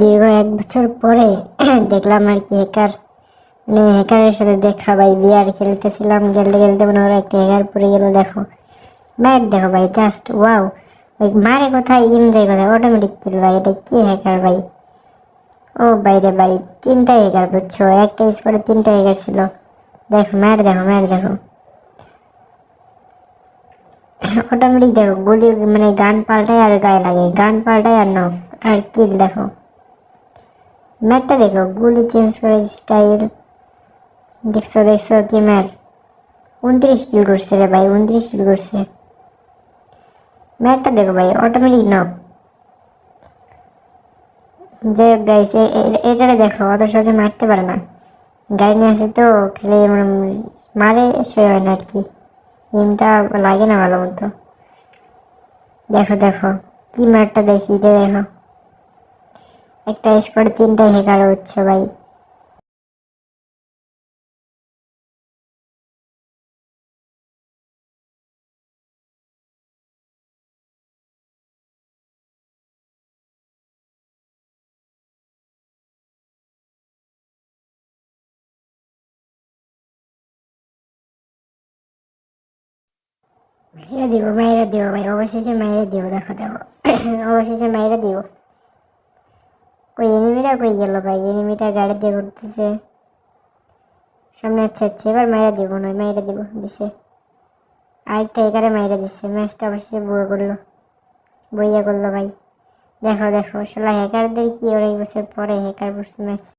দীর্ঘ এক বছর পরে দেখলাম আর কি হ্যাকার মানে হ্যাকারের সাথে দেখা ভাই বিয়ার খেলতেছিলাম, খেলতে খেলতে মনে হয় একটা হ্যাকার পড়ে গেল, দেখো। ম্যাট দেখো ভাই জাস্ট ওয়াও ওই মারে কোথায় ইম যায় কোথায় অটোমেটিক কিল ভাই, এটা কি হ্যাকার ভাই? ও বাইরে ভাই তিনটা হ্যাকার বুঝছ, একটা স্কোরে তিনটা হ্যাকার ছিল। দেখো ম্যাট দেখো ম্যাট দেখো। অটোমেটিক দেখো গুলি মানে গান পাল্টায় আর গায়ে লাগে, গান পাল্টায় আর নক আর কিল দেখো। ম্যাটটা দেখো, গুলি চেঞ্জ করে স্টাইল দেখছ দেখছ কি ম্যাট? উনত্রিশ কিল করছে রে ভাই, উনত্রিশ কিল করছে। ম্যাটটা দেখো ভাই অটোমেটিক নক যে গাইস এটারে দেখো, অত সহজে মারতে পারে না। গাড়ি নিয়ে আসে তো, খেলে মারে, সে হয় না আর কি। গেমটা লাগে না ভালো মতো। দেখো দেখো, কি ম্যাটটা দেখি, এটা দেখো। একটা স্কোয়াড তিনটা হেকার হচ্ছে ভাই। মেয়েরা দিব মেয়েরা দিব ভাই, অবশেষে মেয়েরা দিব, দেখো দেখো। অবশেষে মেয়েরা দিব। এনিমিটা কই গেল ভাই? এনিমিটা গাড়ি দিয়ে ঘুরতেছে। সামনে আচ্ছা আচ্ছা এবার মাইরা দিব নয় মাইরা দিব, দিছে। আরেকটা এগারে মাইরা দিছে। ম্যাচটা অবশেষে বুয়ে করল। বইয়া করল ভাই। দেখো দেখো, শালা হ্যাকারদের কি ওর এই বছর পরে হ্যাকার বসে ম্যাচ?